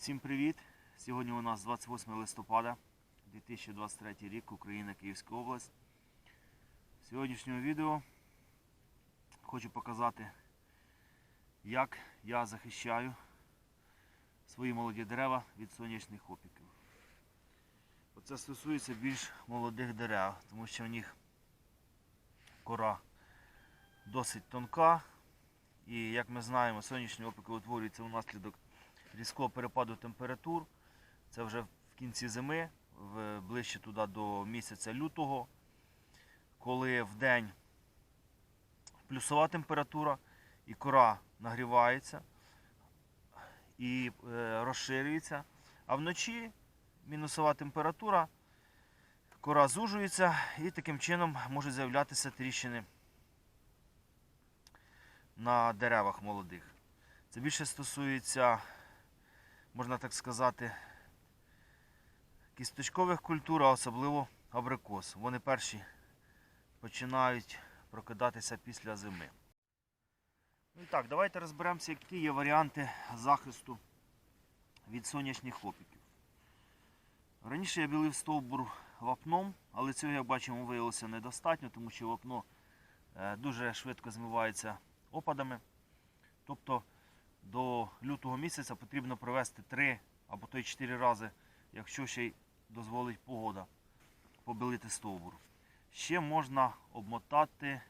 Всім привіт! Сьогодні у нас 28 листопада 2023 рік, Україна, Київська область. В сьогоднішньому відео хочу показати, як я захищаю свої молоді дерева від сонячних опіків. Це стосується більш молодих дерев, тому що в них кора досить тонка. І як ми знаємо, сонячні опіки утворюються внаслідок різкого перепаду температур. Це вже в кінці зими, ближче туди до місяця лютого, коли в день плюсова температура і кора нагрівається і е, розширюється, а вночі мінусова температура, кора зужується і таким чином можуть з'являтися тріщини на деревах молодих. Це більше стосується можна так сказати, кісточкових культур, а особливо абрикос. Вони перші починають прокидатися після зими. Ну і так, давайте розберемося, які є варіанти захисту від сонячних опіків. Раніше я білив стовбур вапном, але цього, як бачимо, виявилося недостатньо, тому що вапно е, дуже швидко змивається опадами. Тобто до лютого місяця потрібно провести 3 або то й 4 рази, якщо ще й дозволить погода, побілити стовбур. Ще можна обмотати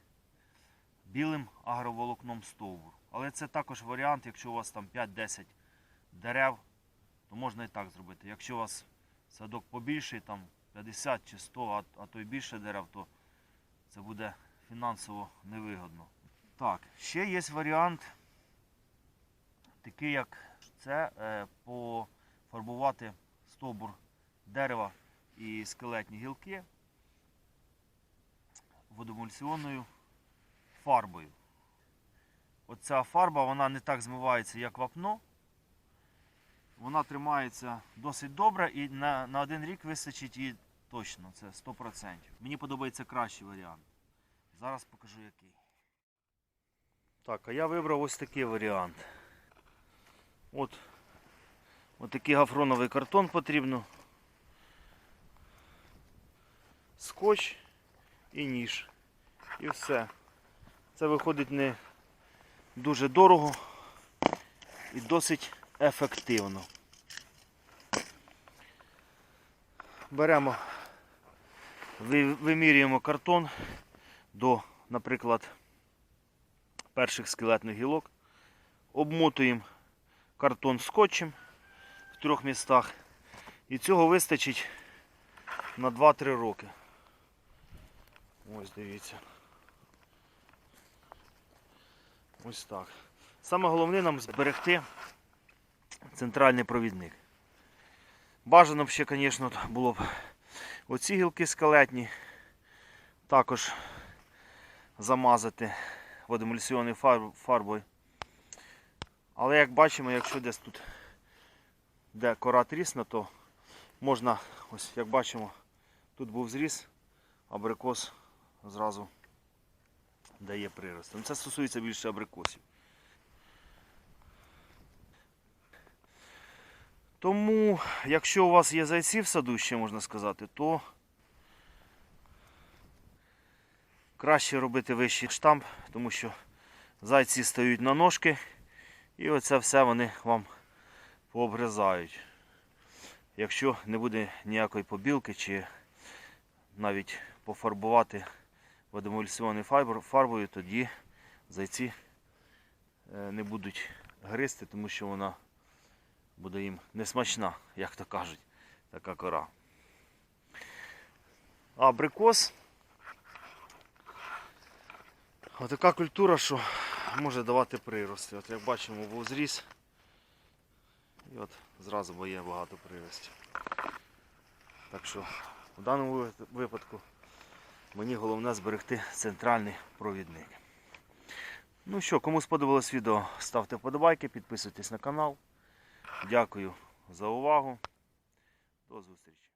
білим агроволокном стовбур. Але це також варіант, якщо у вас там 5-10 дерев, то можна і так зробити. Якщо у вас садок побільший, там 50 чи 100, а, а то й більше дерев, то це буде фінансово невигодно. Так, ще є варіант такий як це е, пофарбувати стовбур дерева і скелетні гілки водоемульсіонною фарбою. Оця фарба вона не так змивається, як вапно. Вона тримається досить добре і на, на один рік вистачить її точно, це 100%. Мені подобається кращий варіант. Зараз покажу який. Так, а я вибрав ось такий варіант. От, такий гафроновий картон потрібно. Скотч і ніж. І все. Це виходить не дуже дорого і досить ефективно. Беремо, вимірюємо картон до, наприклад, перших скелетних гілок, обмотуємо картон скотчем в трьох містах. І цього вистачить на 2-3 роки. Ось дивіться. Ось так. Саме головне нам зберегти центральний провідник. Бажано б ще, звісно, було б оці гілки скелетні також замазати водоемульсіонною фарб- фарбою. Але як бачимо, якщо десь тут де кора трісна, то можна, ось як бачимо, тут був зріз, абрикос зразу дає прирост. Ну, Це стосується більше абрикосів. Тому, якщо у вас є зайці в саду, ще можна сказати, то краще робити вищий штамп, тому що зайці стають на ножки. І оце все вони вам пообрізають. Якщо не буде ніякої побілки чи навіть пофарбувати водоемульсіонною фарб- фарбою, тоді зайці е, не будуть гризти, тому що вона буде їм несмачна, як то кажуть, така кора. Абрикос отака культура, що може давати прирости. От як бачимо, був зріз. І от зразу бо є багато приростів. Так що в даному випадку мені головне зберегти центральний провідник. Ну що, кому сподобалось відео, ставте вподобайки, підписуйтесь на канал. Дякую за увагу. До зустрічі.